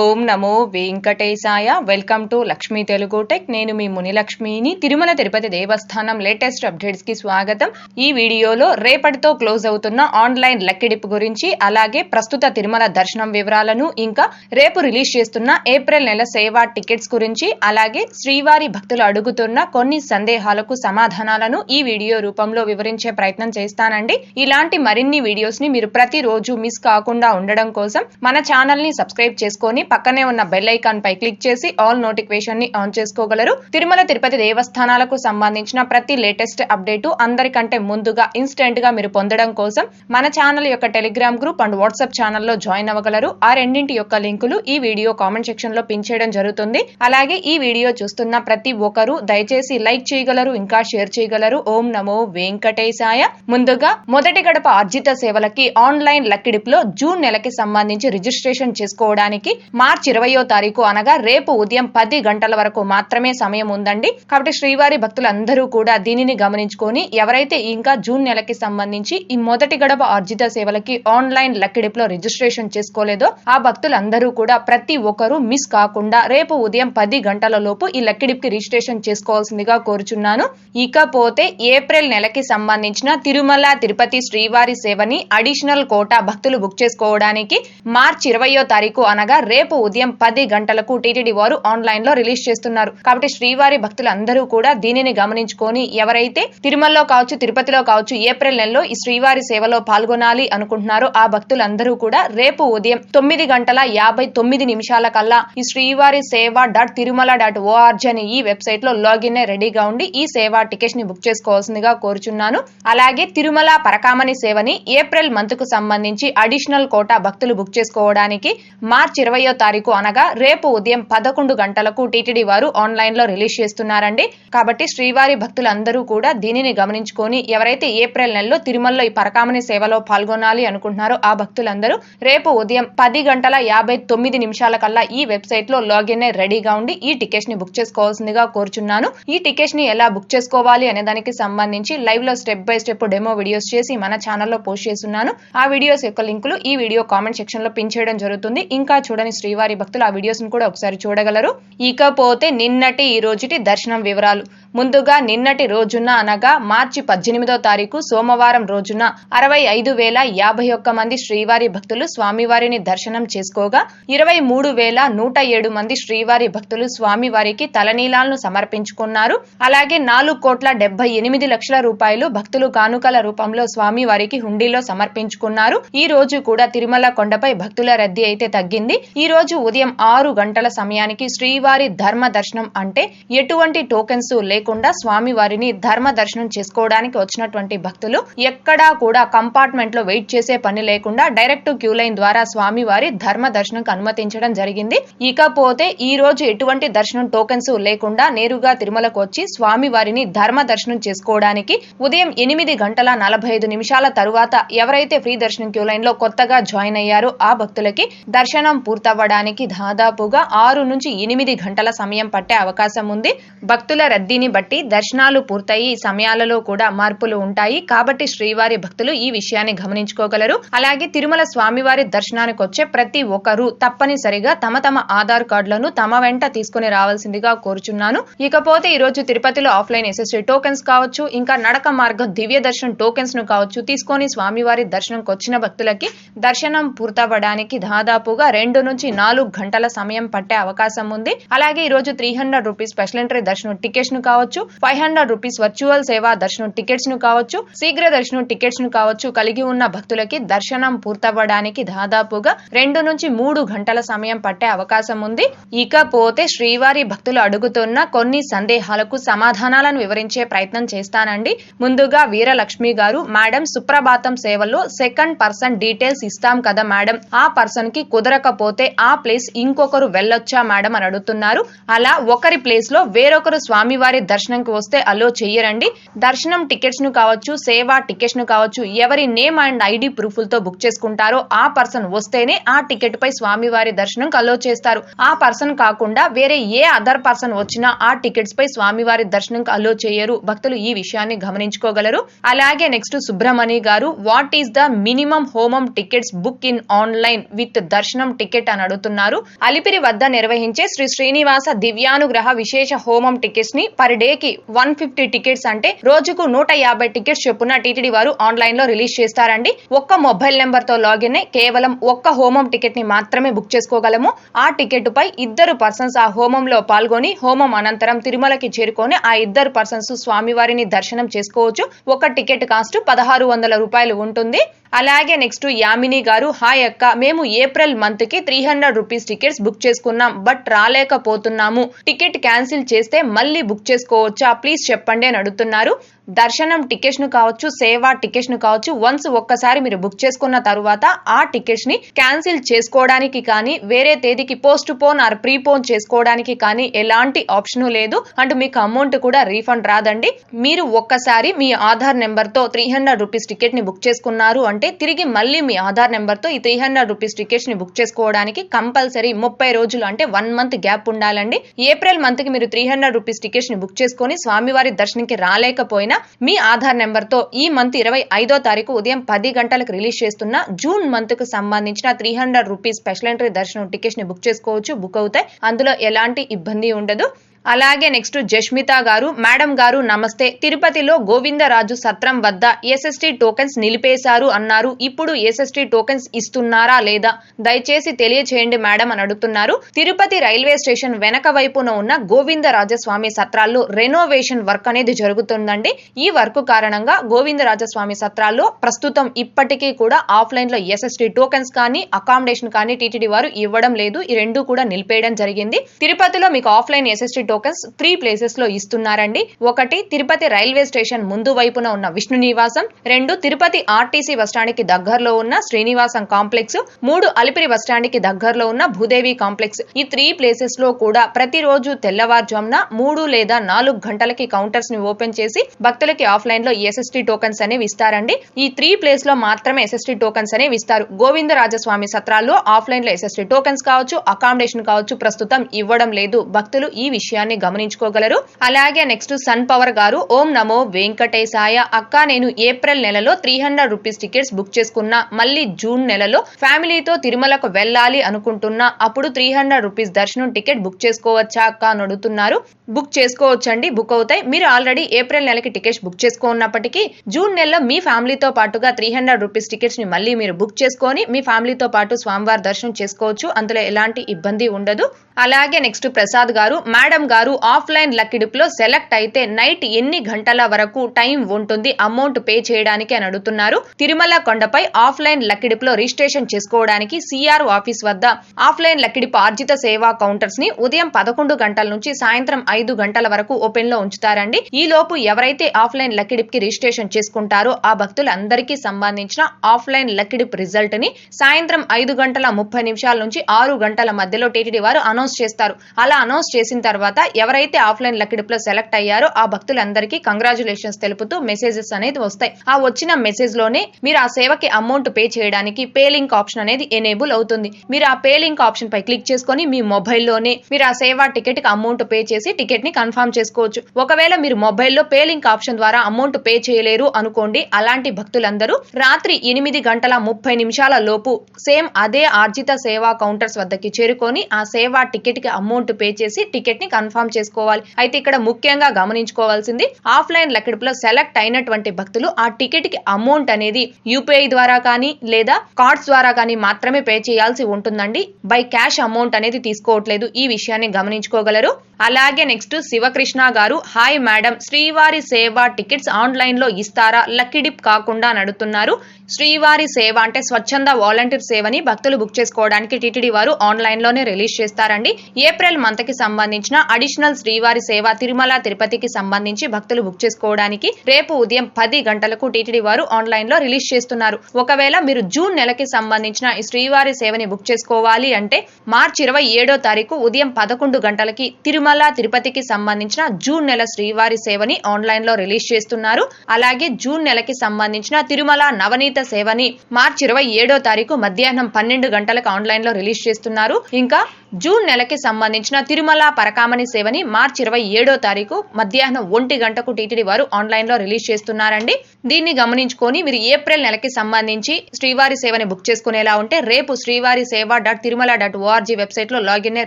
ఓం నమో వెంకటేశాయ. Welcome to Lakshmi Telugu tech నేను మీ మునిలక్ష్మిని. తిరుమల తిరుపతి దేవస్థానం లేటెస్ట్ అప్డేట్స్కి స్వాగతం. ఈ వీడియోలో రేపటితో క్లోజ్ అవుతున్న ఆన్లైన్ లెక్కిడిపు గురించి అలాగే ప్రస్తుత తిరుమల దర్శనం వివరాలను ఇంకా రేపు రిలీజ్ చేస్తున్న ఏప్రిల్ నెల సేవా టికెట్స్ గురించి అలాగే శ్రీవారి భక్తులు అడుగుతున్న కొన్ని సందేహాలకు సమాధానాలను ఈ వీడియో రూపంలో వివరించే ప్రయత్నం చేస్తానండి. ఇలాంటి మరిన్ని వీడియోస్ని మీరు ప్రతిరోజు మిస్ కాకుండా ఉండడం కోసం మన ఛానల్ని సబ్స్క్రైబ్ చేసుకొని పక్కనే ఉన్న బెల్ ఐకాన్ పై క్లిక్ చేసి ఆల్ నోటిఫికేషన్ని ఆన్ చేసుకోగలరు. తిరుమల తిరుపతి దేవస్థానాలకు సంబంధించిన ప్రతి లేటెస్ట్ అప్డేట్ అందరికంటే ముందుగా ఇన్స్టెంట్గా మీరు పొందడం కోసం మన ఛానల్ యొక్క టెలిగ్రామ్ గ్రూప్ అండ్ వాట్సాప్ ఛానల్లో జాయిన్ అవ్వగలరు. ఆ రెండింటి యొక్క లింకులు ఈ వీడియో కామెంట్ సెక్షన్లో పిన్ చేయడం జరుగుతుంది. అలాగే ఈ వీడియో చూస్తున్న ప్రతి ఒక్కరూ దయచేసి లైక్ చేయగలరు ఇంకా షేర్ చేయగలరు. ఓం నమో వెంకటేశాయ. ముందుగా మొదటి గడప ఆర్జిత సేవలకి ఆన్లైన్ లక్కిడిపులో జూన్ నెలకి సంబంధించి రిజిస్ట్రేషన్ చేసుకోవడానికి మార్చి ఇరవయో తారీఖు అనగా రేపు ఉదయం పది గంటల వరకు మాత్రమే సమయం ఉందండి. కాబట్టి శ్రీవారి భక్తులందరూ కూడా దీనిని గమనించుకొని ఎవరైతే ఇంకా జూన్ నెలకి సంబంధించి ఈ మొదటి గడప ఆర్జిత సేవలకి ఆన్లైన్ లక్కిడిపులో రిజిస్ట్రేషన్ చేసుకోలేదో ఆ భక్తులందరూ కూడా ప్రతి ఒక్కరూ మిస్ కాకుండా రేపు ఉదయం పది గంటల లోపు ఈ లక్కిడిప్కి రిజిస్ట్రేషన్ చేసుకోవాల్సిందిగా కోరుచున్నాను. ఇకపోతే ఏప్రిల్ నెలకి సంబంధించిన తిరుమల తిరుపతి శ్రీవారి సేవని అడిషనల్ కోటా భక్తులు బుక్ చేసుకోవడానికి మార్చి ఇరవయో తారీఖు అనగా రేపు ఉదయం పది గంటలకు టీటీడీ వారు ఆన్లైన్లో రిలీజ్ చేస్తున్నారు. కాబట్టి శ్రీవారి భక్తులందరూ కూడా దీనిని గమనించుకొని ఎవరైతే తిరుమలలో కావచ్చు తిరుపతిలో కావచ్చు ఏప్రిల్ నెలలో ఈ శ్రీవారి సేవలో పాల్గొనాలి అనుకుంటున్నారో ఆ భక్తులందరూ కూడా రేపు ఉదయం తొమ్మిది గంటల యాభై తొమ్మిది నిమిషాల కల్లా ఈ శ్రీవారి సేవ డాట్ తిరుమల డాట్ ఓఆర్జీ అని ఈ వెబ్సైట్లో లాగిన్ రెడీగా ఉండి ఈ సేవా టికెట్ని బుక్ చేసుకోవాల్సిందిగా కోరుచున్నాను. అలాగే తిరుమల పరకామణి సేవని ఏప్రిల్ మంత్కు సంబంధించి అడిషనల్ కోటా భక్తులు బుక్ చేసుకోవడానికి మార్చి ఇరవయో తారీఖు అనగా రేపు ఉదయం పదకొండు గంటలకు టీటీడీ వారు ఆన్లైన్లో రిలీజ్ చేస్తున్నారండి. కాబట్టి శ్రీవారి భక్తులందరూ కూడా దీనిని గమనించుకొని ఎవరైతే ఏప్రిల్ నెలలో తిరుమలలో ఈ పరకామణి సేవలో పాల్గొనాలి అనుకుంటున్నారో ఆ భక్తులందరూ రేపు ఉదయం పది గంటల యాభై తొమ్మిది నిమిషాల కల్లా ఈ వెబ్సైట్లో లాగిన్ అయి రెడీగా ఉండి ఈ టికెట్స్ని బుక్ చేసుకోవాల్సిందిగా కోరుచున్నాను. ఈ టికెట్స్ని ఎలా బుక్ చేసుకోవాలి అనే దానికి సంబంధించి లైవ్లో step by step demo videos చేసి మన ఛానల్లో పోస్ట్ చేస్తున్నాను. ఆ వీడియోస్ యొక్క లింకులు ఈ వీడియో కామెంట్ సెక్షన్లో పిన్ చేయడం జరుగుతుంది. ఇంకా చూడని శ్రీవారి భక్తులు ఆ వీడియోస్ను కూడా ఒకసారి చూడగలరు. ఇకపోతే నిన్నటి ఈ రోజుటి దర్శనం వివరాలు. ముందుగా నిన్నటి రోజున అనగా మార్చి పద్దెనిమిదో తారీఖు సోమవారం రోజున అరవై ఐదు వేల యాభై ఒక్క మంది శ్రీవారి భక్తులు స్వామివారిని దర్శనం చేసుకోగా ఇరవై మూడు వేల నూట ఏడు మంది శ్రీవారి భక్తులు స్వామివారికి తలనీలాలను సమర్పించుకున్నారు. అలాగే నాలుగు కోట్ల డెబ్బై ఎనిమిది లక్షల రూపాయలు భక్తులు కానుకల రూపంలో స్వామివారికి హుండీలో సమర్పించుకున్నారు. ఈ రోజు కూడా తిరుమల కొండపై భక్తుల రద్దీ అయితే తగ్గింది. ఈ రోజు ఉదయం ఆరు గంటల సమయానికి శ్రీవారి ధర్మ దర్శనం అంటే ఎటువంటి టోకెన్స్ లేకుండా స్వామివారిని ధర్మ దర్శనం చేసుకోవడానికి వచ్చినటువంటి భక్తులు ఎక్కడా కూడా కంపార్ట్మెంట్లో వెయిట్ చేసే పని లేకుండా డైరెక్ట్ క్యూ లైన్ ద్వారా స్వామివారి ధర్మ దర్శనంకు అనుమతించడం జరిగింది. ఇకపోతే ఈ రోజు ఎటువంటి దర్శనం టోకెన్స్ లేకుండా నేరుగా తిరుమలకు వచ్చి స్వామివారిని ధర్మ దర్శనం చేసుకోవడానికి ఉదయం ఎనిమిది గంటల నలభై ఐదు నిమిషాల తరువాత ఎవరైతే ఫ్రీ దర్శనం క్యూ లైన్లో కొత్తగా జాయిన్ అయ్యారో ఆ భక్తులకి దర్శనం పూర్తవ్వడానికి దాదాపుగా ఆరు నుంచి ఎనిమిది గంటల సమయం పట్టే అవకాశం ఉంది. భక్తుల రద్దీని బట్టి దర్శనాలు పూర్తయి సమయాలలో కూడా మార్పులు ఉంటాయి. కాబట్టి శ్రీవారి భక్తులు ఈ విషయాన్ని గమనించుకోగలరు. అలాగే తిరుమల స్వామివారి దర్శనానికి వచ్చే ప్రతి ఒక్కరూ తప్పనిసరిగా తమ తమ ఆధార్ కార్డులను తమ వెంట తీసుకుని రావాల్సిందిగా కోరుచున్నాను. ఇకపోతే ఈ రోజు తిరుపతిలో ఆఫ్లైన్ ఎస్ఎస్టీ టోకెన్స్ కావచ్చు ఇంకా నడక మార్గం దివ్య దర్శనం టోకెన్స్ను కావచ్చు తీసుకొని స్వామివారి దర్శనంకి వచ్చిన భక్తులకి దర్శనం పూర్తవడానికి దాదాపుగా రెండు నుంచి నాలుగు గంటల సమయం పట్టే అవకాశం ఉంది. అలాగే ఈ రోజు three hundred rupees special entry దర్శనం టికెట్స్ను కావచ్చు ఫైవ్ హండ్రెడ్ రూపీస్ వర్చువల్ సేవా దర్శనం టికెట్స్ను కావచ్చు. శీఘ్ర దర్శనం టికెట్స్ను కావచ్చు. కలిగి ఉన్న భక్తులకి దర్శనం పూర్తవ్వడానికి దాదాపుగా రెండు నుంచి మూడు గంటల సమయం పట్టే అవకాశం ఉంది. ఇకపోతే శ్రీవారి భక్తులు అడుగుతున్న కొన్ని సందేహాలకు సమాధానాలను వివరించే ప్రయత్నం చేస్తానండి. ముందుగా వీరలక్ష్మి గారు మేడం సుప్రభాతం సేవలో సెకండ్ పర్సన్ డీటెయిల్స్ ఇస్తాం కదా మేడం. ఆ పర్సన్కి కుదరకపోతే ఆ ప్లేస్ ఇంకొకరు వెళ్ళొచ్చా మేడం అని అడుగుతున్నారు. అలా ఒకరి ప్లేస్లో వేరొకరు స్వామివారి దర్శనంకి వస్తే అలో చెయ్యరండి. దర్శనం టికెట్స్ను కావచ్చు సేవా టికెట్స్ను కావచ్చు ఎవరి నేమ్ అండ్ ఐడి ప్రూఫ్లతో బుక్ చేసుకుంటారో ఆ పర్సన్ వస్తేనే ఆ టికెట్ పై స్వామివారి దర్శనం అలో చేస్తారు. ఆ పర్సన్ కాకుండా వేరే ఏ అదర్ పర్సన్ వచ్చినా ఆ టికెట్స్ పై స్వామివారి దర్శనం అలో చేయరు. భక్తులు ఈ విషయాన్ని గమనించుకోగలరు. అలాగే next Subrahmani garu what is the minimum హోమం tickets book in online with దర్శనం టికెట్? అని అడుగుతున్నారు. అలిపిరి వద్ద నిర్వహించే శ్రీ శ్రీనివాస దివ్యానుగ్రహ విశేష హోమం టికెట్స్ని పరి డే కి వన్ ఫిఫ్టీ టికెట్స్ అంటే రోజుకు నూట యాభై టికెట్స్ చొప్పున టీటీడీ వారు ఆన్లైన్లో రిలీజ్ చేస్తారండి. ఒక్క మొబైల్ నెంబర్తో లాగిన్ అయి కేవలం ఒక్క హోమం టికెట్ని మాత్రమే బుక్ చేసుకోగలము. ఆ టికెట్ పై ఇద్దరు పర్సన్స్ ఆ హోమంలో పాల్గొని హోమం అనంతరం తిరుమలకి చేరుకొని ఆ ఇద్దరు పర్సన్స్ స్వామివారిని దర్శనం చేసుకోవచ్చు. ఒక టికెట్ కాస్ట్ పదహారు వందల రూపాయలు ఉంటుంది. అలాగే నెక్స్ట్ యామిని గారు హాయ్ అక్క మేము ఏప్రిల్ మంత్కి three hundred rupees tickets book చేసుకున్నాం బట్ రాలేకపోతున్నాము. టికెట్ క్యాన్సిల్ చేస్తే మళ్ళీ బుక్ చేసుకోవచ్చా? ప్లీజ్ చెప్పండి అని అడుగుతున్నారు. దర్శనం టికెట్స్ను కావచ్చు సేవా టికెట్స్ను కావచ్చు వన్స్ ఒక్కసారి మీరు బుక్ చేసుకున్న తర్వాత ఆ టికెట్స్ని క్యాన్సిల్ చేసుకోవడానికి కానీ వేరే తేదీకి postpone or prepone చేసుకోవడానికి కానీ ఎలాంటి ఆప్షన్ లేదు. అండ్ మీకు అమౌంట్ కూడా రీఫండ్ రాదండి. మీరు ఒక్కసారి మీ ఆధార్ నెంబర్తో త్రీ హండ్రెడ్ రూపీస్ టికెట్ని బుక్ చేసుకున్నారు అంటే తిరిగి మళ్ళీ మీ ఆధార్ నెంబర్తో ఈ త్రీ హండ్రెడ్ రూపీస్ టికెట్స్ని బుక్ చేసుకోవడానికి కంపల్సరీ ముప్పై రోజులు అంటే వన్ మంత్ గ్యాప్ ఉండాలండి. ఏప్రిల్ మంత్కి మీరు త్రీ హండ్రెడ్ రూపీస్ టికెట్స్ని బుక్ చేసుకొని స్వామివారి దర్శనంకి రాలేకపోయినా మీ ఆధార్ నెంబర్తో ఈ మంత్ ఇరవై ఐదో తారీఖు ఉదయం పది గంటలకు రిలీజ్ చేస్తున్న జూన్ మంత్కు సంబంధించిన three hundred rupees special entry దర్శనం టికెట్స్ని బుక్ చేసుకోవచ్చు బుక్ అవుతాయి. అందులో ఎలాంటి ఇబ్బంది ఉండదు. అలాగే నెక్స్ట్ జష్మిత గారు మేడం గారు నమస్తే. తిరుపతిలో గోవిందరాజు సత్రం వద్ద ఎస్ఎస్టీ టోకెన్స్ నిలిపేశారు అన్నారు. ఇప్పుడు ఎస్ఎస్టీ టోకెన్స్ ఇస్తున్నారా లేదా? దయచేసి తెలియచేయండి మేడం అని అడుగుతున్నారు. తిరుపతి రైల్వే స్టేషన్ వెనక వైపున ఉన్న గోవిందరాజస్వామి సత్రాల్లో రెనోవేషన్ వర్క్ అనేది జరుగుతుందండి. ఈ వర్క్ కారణంగా గోవిందరాజస్వామి సత్రాల్లో ప్రస్తుతం ఇప్పటికీ కూడా ఆఫ్లైన్లో ఎస్ఎస్టీ టోకెన్స్ కానీ అకామిడేషన్ కానీ టీటీడీ వారు ఇవ్వడం లేదు. ఈ రెండు కూడా నిలిపేయడం జరిగింది. తిరుపతిలో మీకు ఆఫ్లైన్ ఎస్ఎస్టీ టోకెన్స్ త్రీ ప్లేసెస్లో ఇస్తున్నారండి. ఒకటి తిరుపతి రైల్వే స్టేషన్ ముందు వైపున ఉన్న విష్ణు నివాసం రెండు తిరుపతి ఆర్టీసీ బస్టాండ్కి దగ్గరలో ఉన్న శ్రీనివాసం కాంప్లెక్స్ మూడు అలిపిరి బస్టాండ్కి దగ్గరలో ఉన్న భూదేవి కాంప్లెక్స్. ఈ త్రీ ప్లేసెస్లో కూడా ప్రతిరోజు తెల్లవారుజామున మూడు లేదా నాలుగు గంటలకి కౌంటర్స్ని ఓపెన్ చేసి భక్తులకి ఆఫ్లైన్లో ఎస్ఎస్టీ టోకెన్స్ అనేవి ఇస్తారండి. ఈ త్రీ ప్లేస్లో మాత్రమే ఎస్ఎస్టీ టోకెన్స్ అనేవి ఇస్తారు. గోవిందరాజస్వామి సత్రాల్లో ఆఫ్లైన్లో ఎస్ఎస్టీ టోకెన్స్ కావచ్చు అకామిడేషన్ కావచ్చు ప్రస్తుతం ఇవ్వడం లేదు. భక్తులు ఈ విషయాన్ని గమనించుకోగలరు. అలాగే నెక్స్ట్ సన్ పవర్ గారు ఓం నమో వెంకటేశాయ అక్క నేను ఏప్రిల్ నెలలో three hundred rupees tickets book చేసుకున్నా మళ్ళీ జూన్ నెలలో ఫ్యామిలీతో తిరుమలకు వెళ్ళాలి అనుకుంటున్నా అప్పుడు త్రీ హండ్రెడ్ రూపీస్ దర్శనం టికెట్ బుక్ చేసుకోవచ్చా అక్క అని అడుగుతున్నారు. బుక్ చేసుకోవచ్చండి బుక్ అవుతాయి. మీరు ఆల్రెడీ ఏప్రిల్ నెలకి టికెట్స్ బుక్ చేసుకున్నప్పటికీ జూన్ నెలలో మీ ఫ్యామిలీతో పాటుగా త్రీ హండ్రెడ్ రూపీస్ టికెట్స్ని మళ్ళీ మీరు బుక్ చేసుకొని మీ ఫ్యామిలీతో పాటు స్వామివారి దర్శనం చేసుకోవచ్చు. అందులో ఎలాంటి ఇబ్బంది ఉండదు. అలాగే నెక్స్ట్ ప్రసాద్ గారు మేడం గారు ఆఫ్లైన్ లక్కిడిపులో సెలెక్ట్ అయితే నైట్ ఎన్ని గంటల వరకు టైం ఉంటుంది అమౌంట్ పే చేయడానికి అని అడుగుతున్నారు. తిరుమల కొండపై ఆఫ్లైన్ లక్కిడిపులో రిజిస్ట్రేషన్ చేసుకోవడానికి సిఆర్ ఆఫీస్ వద్ద ఆఫ్లైన్ లక్కిడిపు ఆర్జిత సేవా కౌంటర్స్ని ఉదయం పదకొండు గంటల నుంచి సాయంత్రం ఐదు గంటల వరకు ఓపెన్లో ఉంచుతారండి. ఈ లోపు ఎవరైతే ఆఫ్లైన్ లక్కిడిప్కి రిజిస్ట్రేషన్ చేసుకుంటారో ఆ భక్తులందరికీ సంబంధించిన ఆఫ్లైన్ లక్కిడిప్ రిజల్ట్ని సాయంత్రం ఐదు గంటల ముప్పై నిమిషాల నుంచి ఆరు గంటల మధ్యలో టీటీడీ వారు అనౌన్స్ చేస్తారు. అలా అనౌన్స్ చేసిన తర్వాత ఎవరైతే ఆఫ్లైన్ లక్కిడిప్లో సెలెక్ట్ అయ్యారో ఆ భక్తులందరికీ కంగ్రాచులేషన్స్ తెలుపుతూ మెసేజెస్ అనేది వస్తాయి. ఆ వచ్చిన మెసేజ్లోనే మీరు ఆ సేవకి అమౌంట్ పే చేయడానికి పే లింక్ ఆప్షన్ అనేది ఎనేబుల్ అవుతుంది. మీరు ఆ పే లింక్ ఆప్షన్ పై క్లిక్ చేసుకొని మీ మొబైల్లోనే మీరు ఆ సేవా టికెట్కి అమౌంట్ పే చేసి టికెట్ని కన్ఫర్మ్ చేసుకోవచ్చు. ఒకవేళ మీరు మొబైల్లో పే లింక్ ఆప్షన్ ద్వారా అమౌంట్ పే చేయలేరు అనుకోండి అలాంటి భక్తులందరూ రాత్రి ఎనిమిది గంటల ముప్పై నిమిషాల లోపు సేమ్ అదే ఆర్జిత సేవా కౌంటర్స్ వద్దకి చేరుకొని ఆ సేవా టికెట్కి అమౌంట్ పే చేసి టికెట్ని కన్ఫర్మ్ చేసుకోవాలి. అయితే ఇక్కడ ముఖ్యంగా గమనించుకోవాల్సింది ఆఫ్లైన్ లెక్కడిపులో సెలెక్ట్ అయినటువంటి భక్తులు ఆ టికెట్కి అమౌంట్ అనేది యూపీఐ ద్వారా కానీ లేదా కార్డ్స్ ద్వారా కానీ మాత్రమే పే చేయాల్సి ఉంటుందండి. బై క్యాష్ అమౌంట్ అనేది తీసుకోవట్లేదు. ఈ విషయాన్ని గమనించుకోగలరు. అలాగే నెక్స్ట్ శివకృష్ణ గారు హాయ్ మేడం శ్రీవారి సేవ టికెట్స్ ఆన్లైన్లో ఇస్తారా? లక్కీ డిప్ కాకుండా నడుతున్నారు. శ్రీవారి సేవ అంటే స్వచ్ఛంద వాలంటీర్ సేవని భక్తులు బుక్ చేసుకోవడానికి టీటీడీ వారు ఆన్లైన్లోనే రిలీజ్ చేస్తారండి. ఏప్రిల్ మంత్కి సంబంధించిన అడిషనల్ శ్రీవారి సేవ తిరుమల తిరుపతికి సంబంధించి భక్తులు బుక్ చేసుకోవడానికి రేపు ఉదయం పది గంటలకు టీటీడీ వారు ఆన్లైన్లో రిలీజ్ చేస్తున్నారు. ఒకవేళ మీరు జూన్ నెలకి సంబంధించిన ఈ శ్రీవారి సేవని బుక్ చేసుకోవాలి అంటే మార్చి ఇరవై ఏడో తారీఖు ఉదయం పదకొండు గంటలకి తిరుమల తిరుపతికి సంబంధించిన జూన్ నెల శ్రీవారి సేవని ఆన్లైన్లో రిలీజ్ చేస్తున్నారు. అలాగే జూన్ నెలకి సంబంధించిన తిరుమల నవనీత సేవని మార్చి ఇరవై ఏడో తారీఖు మధ్యాహ్నం పన్నెండు గంటలకు ఆన్లైన్లో రిలీజ్ చేస్తున్నారు. ఇంకా జూన్ నెలకి సంబంధించిన తిరుమల పరకామణి సేవని మార్చి ఇరవై ఏడో తారీఖు మధ్యాహ్నం ఒంటి గంటకు టీటీడీ వారు ఆన్లైన్లో రిలీజ్ చేస్తున్నారండి. దీన్ని గమనించుకొని మీరు ఏప్రిల్ నెలకి సంబంధించి శ్రీవారి సేవని బుక్ చేసుకునేలా ఉంటే రేపు Srivari seva dot Tirumala dot O R G వెబ్సైట్లో లాగిన్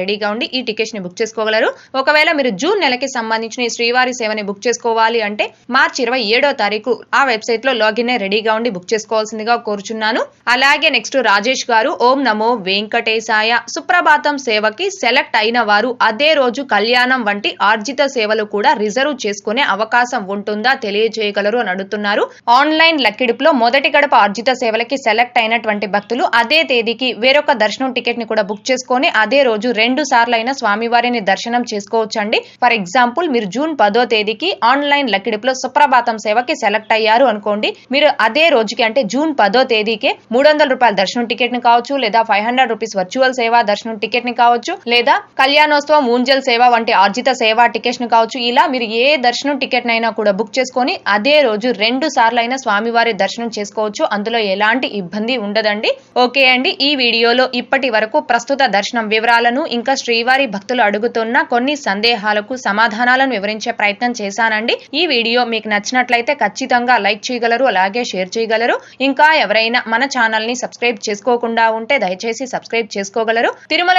రెడీగా ఉండి ఈ టికెట్ని బుక్ చేసుకోగలరు. ఒకవేళ మీరు జూన్ నెలకి సంబంధించిన ఈ శ్రీవారి సేవని బుక్ చేసుకోవాలి అంటే మార్చి ఇరవై ఏడో తారీఖు ఆ వెబ్సైట్లో లాగిన్ రెడీగా ఉండి బుక్ చేసుకోవాల్సిందిగా కోరుచున్నాను. అలాగే నెక్స్ట్ రాజేష్ గారు ఓం నమో వెంకటేశాయ సుప్రభాతం సేవ సేవకి సెలెక్ట్ అయిన వారు అదే రోజు కళ్యాణం వంటి ఆర్జిత సేవలు కూడా రిజర్వ్ చేసుకునే అవకాశం ఉంటుందా తెలియజేయగలరు అని అడుగుతున్నారు. ఆన్లైన్ లక్కిడిపులో మొదటి గడప ఆర్జిత సేవలకి సెలెక్ట్ అయినటువంటి భక్తులు అదే తేదీకి వేరొక దర్శనం టికెట్ని కూడా బుక్ చేసుకొని అదే రోజు రెండు సార్లు అయిన స్వామివారిని దర్శనం చేసుకోవచ్చండి. ఫర్ ఎగ్జాంపుల్ మీరు జూన్ పదో తేదీకి ఆన్లైన్ లక్కిడిపులో సుప్రభాతం సేవకి సెలెక్ట్ అయ్యారు అనుకోండి మీరు అదే రోజుకి అంటే జూన్ పదో తేదీకే మూడు వందల రూపాయల దర్శనం టికెట్ని కావచ్చు లేదా ఫైవ్ హండ్రెడ్ రూపీస్ వర్చువల్ సేవ దర్శనం టికెట్ని కావచ్చు లేదా కళ్యాణోత్సవం ఊంజల్ సేవ వంటి ఆర్జిత సేవ టికెట్స్ కావచ్చు ఇలా మీరు ఏ దర్శనం టికెట్ నైనా కూడా బుక్ చేసుకొని అదే రోజు రెండు సార్లు అయినా స్వామివారి దర్శనం చేసుకోవచ్చు. అందులో ఎలాంటి ఇబ్బంది ఉండదండి. ఓకే అండి ఈ వీడియోలో ఇప్పటి వరకు ప్రస్తుత దర్శనం వివరాలను ఇంకా శ్రీవారి భక్తులు అడుగుతున్న కొన్ని సందేహాలకు సమాధానాలను వివరించే ప్రయత్నం చేశానండి. ఈ వీడియో మీకు నచ్చినట్లయితే ఖచ్చితంగా లైక్ చేయగలరు అలాగే షేర్ చేయగలరు. ఇంకా ఎవరైనా మన ఛానల్ని సబ్స్క్రైబ్ చేసుకోకుండా ఉంటే దయచేసి సబ్స్క్రైబ్ చేసుకోగలరు. తిరుమల